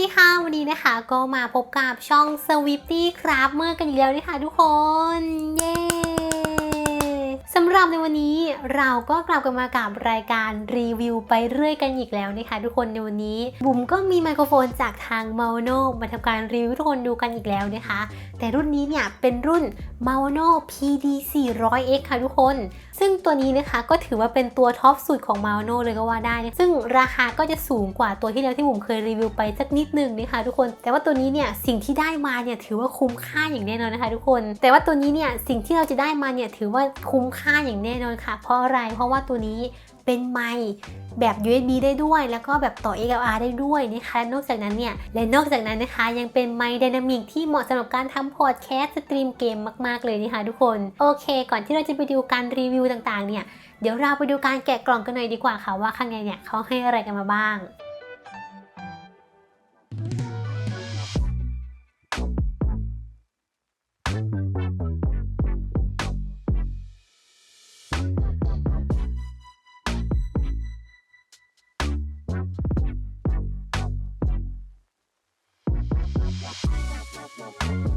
วัสดีค่ะ วันนี้นะคะก็มาพบกับช่อง s w i f t y ครับเมื่อกันอีกแล้วนะคะทุกคนเย สำหรับในวันนี้เราก็กลับกันมากับรายการรีวิวไปเรื่อยกันอีกแล้วนะคะทุกคนในวันนี้ บุ๋มก็มีไมโครโฟนจากทาง m a o n o มาทำการรีวิวทุกคนดูกันอีกแล้วนะคะ แต่รุ่นนี้เนี่ยเป็นรุ่น m a o n o PD 400X ค่ะทุกคน ซึ่งตัวนี้นะคะก็ถือว่าเป็นตัวท็อปสุดของ m a o n o เลยก็ว่าได้ ซึ่งราคาก็จะสูงกว่าตัวที่แล้วที่ผมเคยรีวิวไปสักนิดนึงนะคะทุกคน แต่ว่าตัวนี้เนี่ยสิ่งที่ได้มาเนี่ยถือว่าคุ้มค่าอย่างแน่นอนนะคะ ทุกคน แต่ว่าตัวนี้เนี่ยสิ่งที่เราจะได้มาเนี่ยถือว่าคุ้มค่าค่าอย่างแน่นอนค่ะ เพราะอะไร เพราะว่าตัวนี้เป็นไมค์แบบ USB ได้ด้วย แล้วก็แบบต่อ XLR ได้ด้วยนะคะ นอกจากนั้นเนี่ย และนอกจากนั้นนะคะ ยังเป็นไมค์ไดนามิกที่เหมาะสำหรับการทำพอดแคสต์สตรีมเกมมาก ๆ เลยนะคะทุกคน โอเค ก่อนที่เราจะไปดูการรีวิวต่างๆ เนี่ย เดี๋ยวเราไปดูการแกะกล่องกันหน่อยดีกว่าค่ะว่าข้างในเนี่ยเขาให้อะไรกันมาบ้าง เป็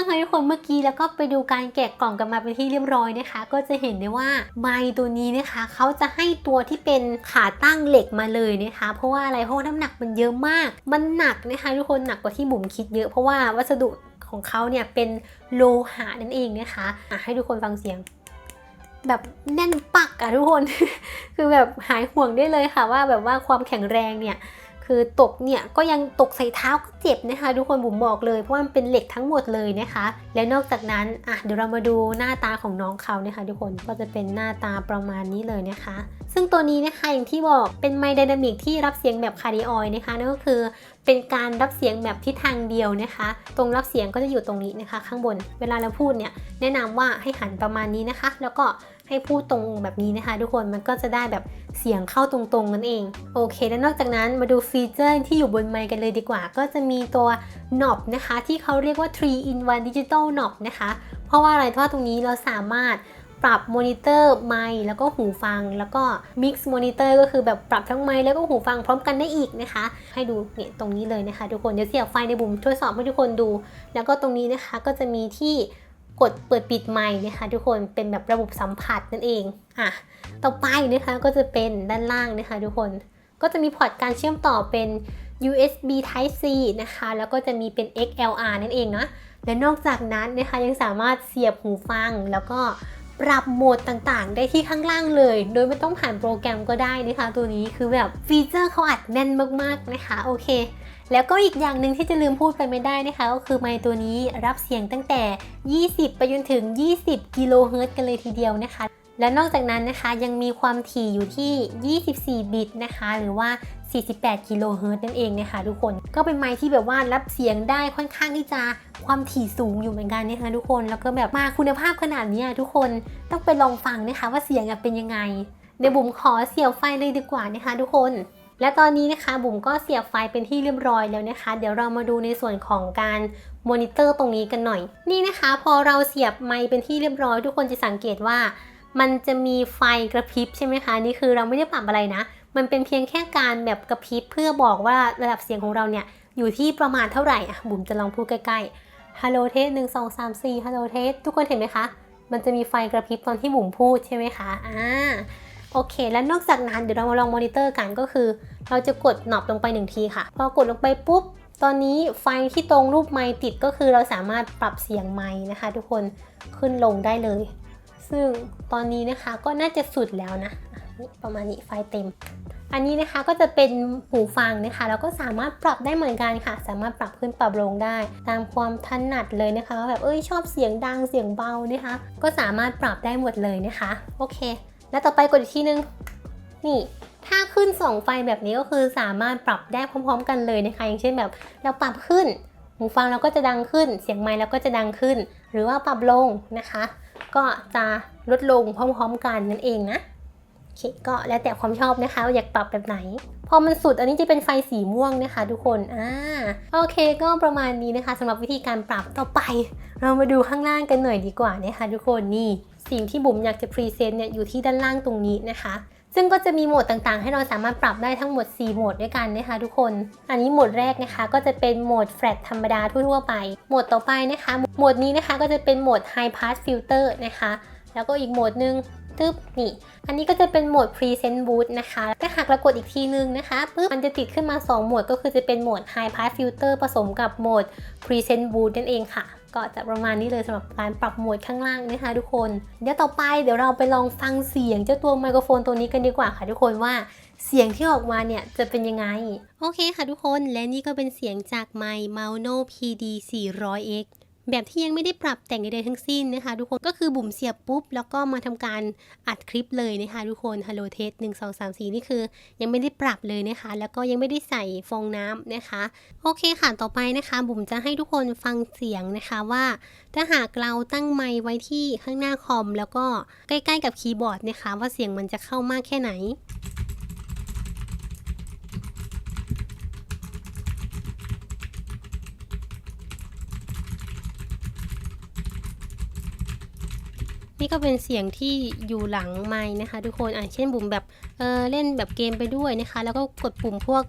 างคะทุกคนเมื่อกี้แล้วก็ไปดูการแกะกล่องกันมาเป็นที่เรียบร้อยนะคะ ก็จะเห็นได้ว่าไมค์ตัวนี้นะคะเขาจะให้ตัวที่เป็นขาตั้งเหล็กมาเลยนะคะ เพราะว่าอะไรเพราะน้ำหนักมันเยอะมาก มันหนักนะคะทุกคนหนักกว่าที่บุ๋มคิดเยอะเพราะว่าวัสดุของเขาเนี่ยเป็นโลหะนั่นเองนะคะะให้ทุกคนฟังเสียง แบบแน่นปักอะทุกคน คือแบบหายห่วงได้เลยค่ะว่าแบบว่าความแข็งแรงเนี่ย คือตกเนี่ยก็ยังตกใส่เท้าก็เจ็บนะคะ ทุกคนบุ๋มบอกเลยเพราะว่ามันเป็นเหล็กทั้งหมดเลยนะคะ และนอกจากนั้นอะเดี๋ยวเรามาดูหน้าตาของน้องเขานะคะ ทุกคนก็จะเป็นหน้าตาประมาณนี้เลยนะคะ ซึ่งตัวนี้นะคะอย่างที่บอกเป็นไมค์ไดนามิกที่รับเสียงแบบคาร์ดิออยนะคะนั่นก็คือเป็นการรับเสียงแบบทิศทางเดียวนะคะ ตรงรับเสียงก็จะอยู่ตรงนี้นะคะ ข้างบนเวลาเราพูดเนี่ยแนะนำว่าให้หันประมาณนี้นะคะ แล้วก็ ให้พูดตรงแบบนี้นะคะ ทุกคนมันก็จะได้แบบเสียงเข้าตรงๆนั่นเอง โอเค แล้วนอกจากนั้นมาดูฟีเจอร์ที่อยู่บนไมค์กันเลยดีกว่า ก็จะมีตัว knob นะคะ ที่เขาเรียกว่า 3 in 1 digital knob นะคะ เพราะว่าอะไรเพราะว่าตรงนี้เราสามารถปรับมอนิเตอร์ไมค์แล้วก็หูฟัง แล้วก็ mix monitor ก็คือแบบปรับทั้งไมค์แล้วก็หูฟังพร้อมกันได้อีกนะคะ ให้ดูเนี่ยตรงนี้เลยนะคะ ทุกคนเดี๋ยวเสียบไฟในบุ๋มทดสอบให้ทุกคนดู แล้วก็ตรงนี้นะคะก็จะมีที่ กดเปิดปิดไมค์นะคะทุกคนเป็นแบบระบบสัมผัสนั่นเองอะต่อไปนะคะก็จะเป็นด้านล่างนะคะทุกคนก็จะมีพอร์ตการเชื่อมต่อเป็น USB Type C นะคะ แล้วก็จะมีเป็น XLR นั่นเองนะและนอกจากนั้นนะคะยังสามารถเสียบหูฟังแล้วก็ ปรับโหมดต่างๆ ได้ที่ข้างล่างเลย โดยไม่ต้องผ่านโปรแกรมก็ได้นะคะ ตัวนี้คือแบบฟีเจอร์เขาอัดแน่นมากๆนะคะโอเค แล้วก็อีกอย่างหนึ่งที่จะลืมพูดไปไม่ได้นะคะ ก็คือไมค์ตัวนี้รับเสียงตั้งแต่ 20 ไปจนถึง 20 กิโลเฮิรตซ์กันเลยทีเดียวนะคะและนอกจากนั้นนะคะยังมีความถี่อยู่ที่ 24 บิตนะคะ หรือว่า 48 กิโลเฮิรตซ์นั่นเองนะคะทุกคน ก็เป็นไมค์ที่แบบว่ารับเสียงได้ค่อนข้างที่จะความถี่สูงอยู่เหมือนกันนะคะทุกคน แล้วก็แบบมาคุณภาพขนาดนี้ทุกคนต้องไปลองฟังนะคะว่าเสียงเป็นยังไง เดี๋ยวบุ๋มขอเสียบไฟเลยดีกว่านะคะทุกคน และตอนนี้นะคะบุ๋มก็เสียบไฟเป็นที่เรียบร้อยแล้วนะคะ เดี๋ยวเรามาดูในส่วนของการมอนิเตอร์ตรงนี้กันหน่อย นี่นะคะ พอเราเสียบไมค์เป็นที่เรียบร้อย ทุกคนจะสังเกตว่ามันจะมีไฟกระพริบใช่ไหมคะ นี่คือเราไม่ได้ปรับอะไรนะ มันเป็นเพียงแค่การแบบกระพริบเพื่อบอกว่าระดับเสียงของเราเนี่ยอยู่ที่ประมาณเท่าไหร่อะบุ๋มจะลองพูดใกล้ๆฮัลโหลเทสหนึ่งสองสามสี่ฮัลโหลเทสทุกคนเห็นไหมคะ มันจะมีไฟกระพริบตอนที่บุ๋มพูดใช่ไหมคะอ่าโอเค แล้วนอกจากนั้นเดี๋ยวเรามาลองมอนิเตอร์กันก็คือ เราจะกดหนอบลงไปหนึ่งทีค่ะ พอกดลงไปปุ๊บ ตอนนี้ไฟที่ตรงรูปไมค์ติดก็คือเราสามารถปรับเสียงไมค์นะคะ ทุกคนขึ้นลงได้เลย ซึ่งตอนนี้นะคะก็น่าจะสุดแล้วนะ ประมาณนี้ไฟเต็ม อันนี้นะคะก็จะเป็นหูฟังนะคะแล้วก็สามารถปรับได้เหมือนกันค่ะ สามารถปรับขึ้นปรับลงได้ ตามความถนัดเลยนะคะว่าแบบเอ้ยชอบเสียงดังเสียงเบานะคะ ก็สามารถปรับได้หมดเลยนะคะ โอเค แล้วต่อไปกดอีกทีนึงนี่ถ้าขึ้น2ไฟแบบนี้ก็คือสามารถปรับได้พร้อม ๆ กันเลยนะคะ อย่างเช่นแบบเราปรับขึ้นหูฟังเราก็จะดังขึ้น เสียงไมค์เราก็จะดังขึ้น หรือว่าปรับลงนะคะ ก็จะลดลงพร้อม ๆ กันนั่นเองนะ เคก็แล้วแต่ความชอบนะคะว่าอยากปรับแบบไหน พอมันสุดอันนี้จะเป็นไฟสีม่วงนะคะ ทุกคนอ่าโอเคก็ประมาณนี้นะคะสำหรับวิธีการปรับต่อไป เรามาดูข้างล่างกันหน่อยดีกว่านะคะ ทุกคนนี่สิ่งที่บุ๋มอยากจะพรีเซนต์เนี่ยอยู่ที่ด้านล่างตรงนี้นะคะซึ่งก็จะมีโหมดต่างๆ ให้เราสามารถปรับได้ทั้งหมด 4 โหมดด้วยกันนะคะทุกคน อันนี้โหมดแรกนะคะก็จะเป็นโหมดแฟลตธรรมดาทั่วๆไป โหมดต่อไปนะคะ โหมดนี้นะคะก็จะเป็นโหมด High Pass Filter นะคะ แล้วก็อีกโหมดหนึ่ง ตึ๊บนี่ อันนี้ก็จะเป็นโหมด Present Boost นะคะถ้าหากเรากดอีกทีนึงนะคะปึ๊บมันจะติดขึ้นมา 2 โหมดก็คือจะเป็นโหมด High Pass Filter ผสมกับโหมด Present Boost นั่นเองค่ะ ก็จะประมาณนี้เลยสำหรับการปรับโหมดข้างล่างนะคะทุกคน เดี๋ยวต่อไปเดี๋ยวเราไปลองฟังเสียงเจ้าตัวไมโครโฟนตัวนี้กันดีกว่าค่ะทุกคนว่าเสียงที่ออกมาเนี่ยจะเป็นยังไง โอเคค่ะทุกคนและนี่ก็เป็นเสียงจากไมค์ Mauno PD 400X แบบที่ยังไม่ได้ปรับแต่งใดๆทั้งสิ้นนะคะ ทุกคนก็คือบุ๋มเสียบปุ๊บ แล้วก็มาทำการอัดคลิปเลยนะคะทุกคน Hello Test 1 2 3 4นี่คือ ยังไม่ได้ปรับเลยนะคะ แล้วก็ยังไม่ได้ใส่ฟองน้ำนะคะ โอเคค่ะต่อไปนะคะ บุ๋มจะให้ทุกคนฟังเสียงนะคะว่า ถ้าหากเราตั้งไมค์ไว้ที่ข้างหน้าคอม แล้วก็ใกล้ๆกับคีย์บอร์ดนะคะ ว่าเสียงมันจะเข้ามากแค่ไหน นี่ก็เป็นเสียงที่อยู่หลังไม้นะคะ ทุกคนอะเช่นบุ๋มแบบเออเล่นแบบเกมไปด้วยนะคะ แล้วก็กดปุ่มพวก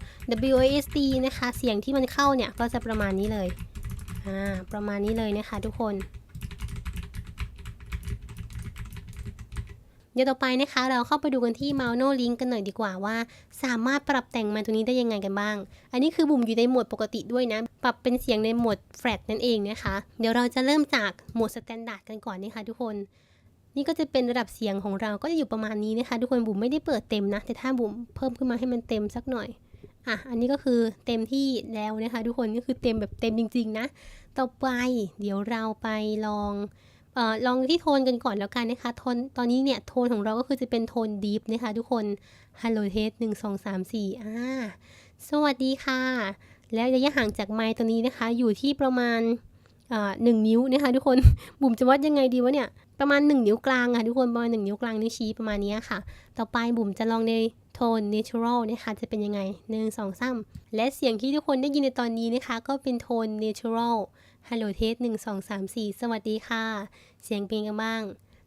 WASD นะคะ เสียงที่มันเข้าเนี่ยก็จะประมาณนี้เลยอ่าประมาณนี้เลยนะคะ ทุกคน เดี๋ยวต่อไปนะคะ เราเข้าไปดูกันที่ m a u n o Link กันหน่อยดีกว่าว่า สามารถปรับแต่งมค์ตัวนี้ได้ยังไงกันบ้าง อันนี้คือบุ๋มอยู่ในโหมดปกติด้วยนะ ปรับเป็นเสียงในโหมด flat นั่นเองนะคะ เดี๋ยวเราจะเริ่มจากโหมด standard กันก่อนนะคะทุกคน นี่ก็จะเป็นระดับเสียงของเราก็จะอยู่ประมาณนี้นะคะทุกคนบุ๋มไม่ได้เปิดเต็มนะ แต่ถ้าบุ๋มเพิ่มขึ้นมาให้มันเต็มสักหน่อยอะอันนี้ก็คือเต็มที่แล้วนะคะ ทุกคนก็คือเต็มแบบเต็มจริง ๆ นะ ต่อไปเดี๋ยวเราไปลองเอ่อลองที่โทนกันก่อนแล้วกันนะคะโทนตอนนี้เนี่ยโทนของเราก็คือจะเป็นโทนดีฟนะคะ ทุกคน Hello Test 1 2 3 4อ่าสวัสดีค่ะ แล้วระยะห่างจากไมค์ตัวนี้นะคะ อยู่ที่ประมาณอ่าหนึ่งนิ้วนะคะ ทุกคนบุ๋มจะวัดยังไงดีวะเนี่ย ประมาณ 1 นิ้วกลางค่ะทุกคนประมาณ1นิ้วกลางนิ้วชี้ประมาณนี้ค่ะ ต่อไปบุ๋มจะลองในโทน natural นะคะจะเป็นยังไง 1 2 3 และเสียงที่ทุกคนได้ยินในตอนนี้นะคะ ก็เป็นโทน natural Hello Test 1 2 3 4สวัสดีค่ะ เสียงเป็นกันบ้าง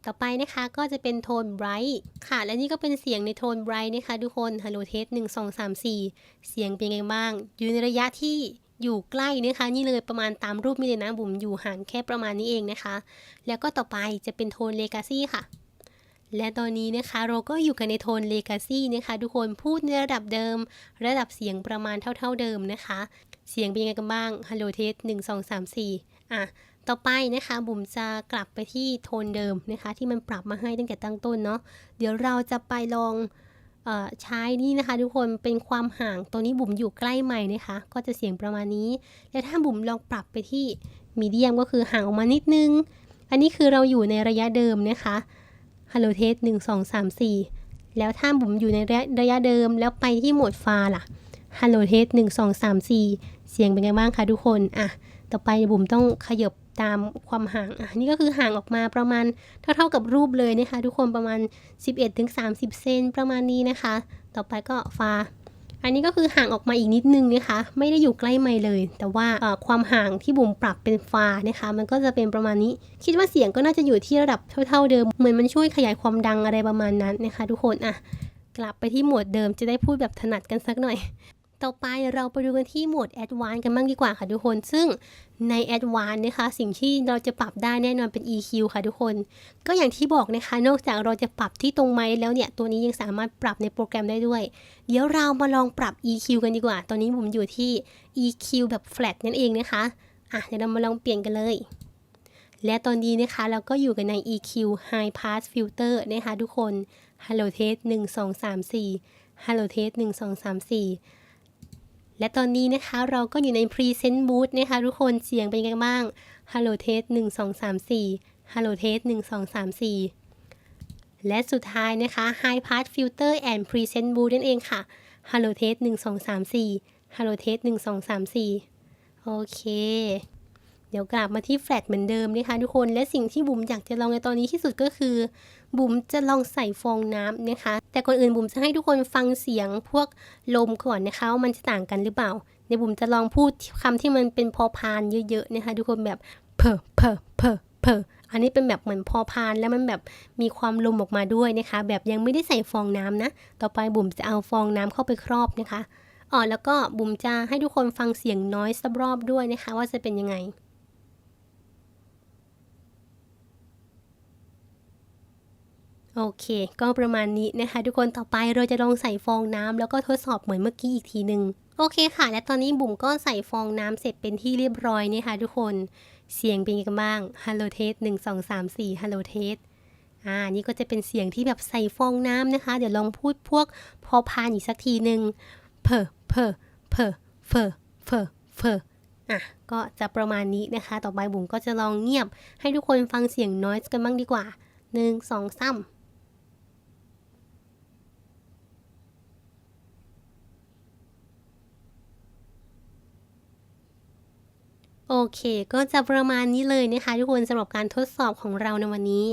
ต่อไปนะคะก็จะเป็นโทน bright ค่ะ และนี่ก็เป็นเสียงในโทน bright นะคะทุกคน Hello Test 1 2 3 4เสียงเป็นไงบ้าง อยู่ในระยะที่ อยู่ใกล้นะคะนี่เลยประมาณตามรูปนี้เลยนะบุ๋มอยู่ห่างแค่ประมาณนี้เองนะคะ แล้วก็ต่อไปจะเป็นโทน legacy ค่ะ และตอนนี้นะคะเราก็อยู่กันในโทน legacy นะคะทุกคนพูดในระดับเดิม ระดับเสียงประมาณเท่า ๆเดิมนะคะ เสียงเป็นยังไงกันบ้าง Hello Test 1 2 3 4อะต่อไปนะคะบุ๋มจะกลับไปที่โทนเดิมนะคะ ที่มันปรับมาให้ตั้งแต่ตั้งต้นเนาะเดี๋ยวเราจะไปลอง ใช้นี่นะคะทุกคนเป็นความห่างตรงนี้บุ๋มอยู่ใกล้ใหม่นะคะ ก็จะเสียงประมาณนี้ แล้วถ้าบุ๋มลองปรับไปที่มีเดียมก็คือห่างออกมานิดนึง อันนี้คือเราอยู่ในระยะเดิมนะคะ Hello Test 1 2 3 4แล้วถ้าบุ๋มอยู่ในระยะระยะเดิมแล้วไปที่โหมดฟาล่ะ Hello Test 1 2 3 4เสียงเป็นไงบ้างคะทุกคนอะต่อไปบุ๋มต้องขยบ ตามความห่างอะนี่ก็คือห่างออกมาประมาณเท่าๆกับรูปเลยนะคะ ทุกคนประมาณ 11-30 เซนประมาณนี้นะคะ ต่อไปก็ฟ้าอันนี้ก็คือห่างออกมาอีกนิดนึงนะคะ ไม่ได้อยู่ใกล้ไมค์เลย แต่ว่าความห่างที่บุ๋มปรับเป็นฟ้านะคะ มันก็จะเป็นประมาณนี้ คิดว่าเสียงก็น่าจะอยู่ที่ระดับเท่า ๆเดิม เหมือนมันช่วยขยายความดังอะไรประมาณนั้นนะคะ ทุกคนอะกลับไปที่โหมดเดิมจะได้พูดแบบถนัดกันสักหน่อย ต่อไปเราไปดูกันที่โหมด a d v a n c e กันบ้างดีกว่าค่ะทุกคน ซึ่งใน a d v a n c e นะคะ สิ่งที่เราจะปรับได้แน่นอนเป็น EQ ค่ะทุกคน ก็อย่างที่บอกนะคะ นอกจากเราจะปรับที่ตรงไม้แล้วเนี่ย ตัวนี้ยังสามารถปรับในโปรแกรมได้ด้วย เดี๋ยวเรามาลองปรับ EQ กันดีกว่า ตอนนี้ผมอยู่ที่ EQ แบบ flat นั่นเองนะคะ อะเดี๋ยวเรามาลองเปลี่ยนกันเลย และตอนนี้นะคะเราก็อยู่กันใน EQ High Pass Filter นะคะทุกคน Hello Test 1 2 3 4 Hello Test 1 2 3 4 และตอนนี้นะคะเราก็อยู่ใน Present Mood นะคะทุกคนเสียงเป็นยังไงบ้าง Hello Test 1 2 3 4 Hello Test 1 2 3 4 และสุดท้ายนะคะ High Pass Filter and Present Boost นั่นเองค่ะ Hello Test 1 2 3 4 Hello Test 1 2 3 4 โอเค เดี๋ยวกลับมาที่แฟลชเหมือนเดิมนะคะทุกคน และสิ่งที่บุ๋มอยากจะลองในตอนนี้ที่สุดก็คือ บุ๋มจะลองใส่ฟองน้ำนะคะ แต่ก่อนอื่นบุ๋มจะให้ทุกคนฟังเสียงพวกลมก่อนนะคะว่ามันจะต่างกันหรือเปล่าในบุ๋มจะลองพูดคำที่มันเป็นพอพานเยอะๆนะคะ ทุกคนแบบเพอเพอเพอเพออันนี้เป็นแบบเหมือนพอพานแล้วมันแบบมีความลมออกมาด้วยนะคะ แบบยังไม่ได้ใส่ฟองน้ำนะ ต่อไปบุ๋มจะเอาฟองน้ำเข้าไปครอบนะคะอ๋อแล้วก็บุ๋มจะให้ทุกคนฟังเสียงน้อยสับรอบด้วยนะคะ ว่าจะเป็นยังไง โอเค ก็ประมาณนี้นะคะ ทุกคนต่อไปเราจะลองใส่ฟองน้ำแล้วก็ทดสอบเหมือนเมื่อกี้อีกทีหนึ่งโอเคค่ะ และตอนนี้บุ๋มก็ใส่ฟองน้ำเสร็จเป็นที่เรียบร้อยนะคะทุกคนเสียงเป็นยังไงกันบ้าง Hello Test 1 2 3 4 Hello Test อ่านี่ก็จะเป็นเสียงที่แบบใส่ฟองน้ำนะคะ เดี๋ยวลองพูดพวกพอพานอีกสักทีหนึ่งเพอเพอเพอเฟอเฟอเฟออะก็จะประมาณนี้นะคะ ต่อไปบุ๋มก็จะลองเงียบ ให้ทุกคนฟังเสียงนอยกันบ้างดีกว่าหนึ่งสองสาม โอเค ก็จะประมาณนี้เลยนะคะ ทุกคนสำหรับการทดสอบของเราในวันนี้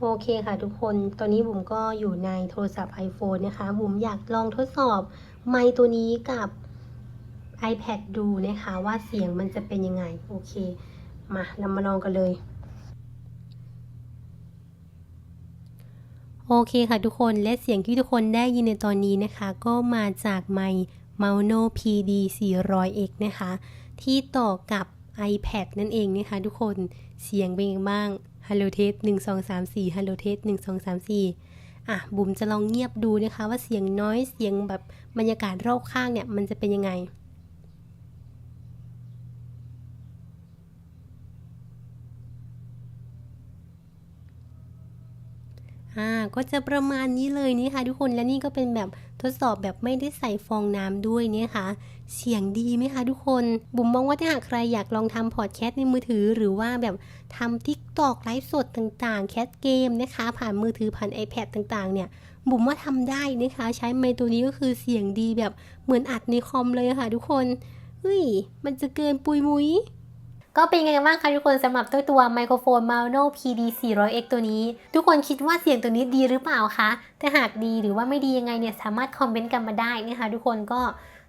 โอเคค่ะทุกคน ตอนนี้บุ๋มก็อยู่ในโทรศัพท์ iPhone นะคะบุ๋มอยากลองทดสอบไมค์ตัวนี้กับ iPad ดูนะคะว่าเสียงมันจะเป็นยังไง โอเค มาเรามาลองกันเลยโอเคค่ะทุกคนและเสียงที่ทุกคนได้ยินในตอนนี้นะคะ ก็มาจากไมค์ Mauno PD 400X นะคะ ที่ต่อกับ iPad นั่นเองนะคะทุกคนเสียงเป็นยังไงบ้าง Hello Test 1 2 3 4 Hello Test 1 2 3 4 อะบุ๋มจะลองเงียบดูนะคะว่าเสียงน้อยเสียงแบบบรรยากาศรอบข้างเนี่ยมันจะเป็นยังไง อ่าก็จะประมาณนี้เลยนี่ค่ะทุกคนและนี่ก็เป็นแบบทดสอบแบบไม่ได้ใส่ฟองน้ำด้วยเนี่ยค่ะ เสียงดีไหมคะทุกคนบุ๋มมองว่าถ้าหากใครอยากลองทำพอดแคสต์ในมือถือ หรือว่าแบบทำทิกตอกไลฟ์สดต่างๆ แคสเกมนะคะ ผ่านมือถือผ่าน iPad ต่างๆ เนี่ย บุ๋มว่าทำได้นะคะ ใช้ไมค์ตัวนี้ก็คือเสียงดีแบบเหมือนอัดในคอมเลยค่ะ ทุกคนเฮ้ยมันจะเกินปุยมุย ก็เป็นยังไงบ้างคะทุกคนสำหรับตัวตัวไมโครโฟน Mauno PD 400X ตัวนี้ ทุกคนคิดว่าเสียงตัวนี้ดีหรือเปล่าคะถ้าหากดีหรือว่าไม่ดียังไงเนี่ยสามารถคอมเมนต์กันมาได้นะคะทุกคนก็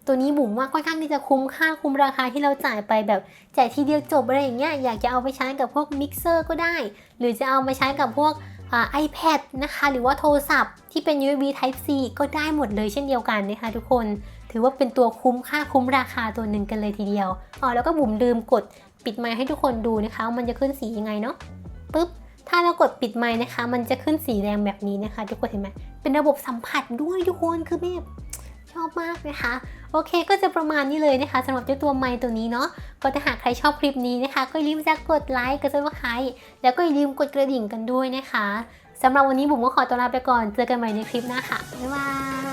ตัวนี้บุ๋มว่าค่อนข้างที่จะคุ้มค่าคุ้มราคาที่เราจ่ายไปแบบจ่ายทีเดียวจบอะไรอย่างเงี้ยอยากจะเอาไปใช้กับพวกมิกเซอร์ก็ได้ หรือจะเอาไปใช้กับพวกอ่า iPad นะคะ หรือว่าโทรศัพท์ที่เป็น USB Type C ก็ได้หมดเลยเช่นเดียวกันนะคะทุกคน ถือว่าเป็นตัวคุ้มค่าคุ้มราคาตัวหนึ่งกันเลยทีเดียวอ๋อแล้วก็บุ๋มลืมกด ปิดไมค์ให้ทุกคนดูนะคะว่ามันจะขึ้นสียังไงเนาะปุ๊บถ้าเรากดปิดไมค์นะคะ มันจะขึ้นสีแดงแบบนี้นะคะ ทุกคนเห็นไหมเป็นระบบสัมผัสด้วยทุกคนคือแบบชอบมากนะคะ โอเคก็จะประมาณนี้เลยนะคะสำหรับเจ้าตัวไมค์ตัวนี้เนาะก็ถ้าหากใครชอบคลิปนี้นะคะ ก็อย่าลืมจะกดไลค์กดซับสไครต์แล้วก็อย่าลืมกดกระดิ่งกันด้วยนะคะสำหรับวันนี้บุ๋มก็ขอตัวลาไปก่อน เจอกันใหม่ในคลิปหน้าค่ะบ๊ายบาย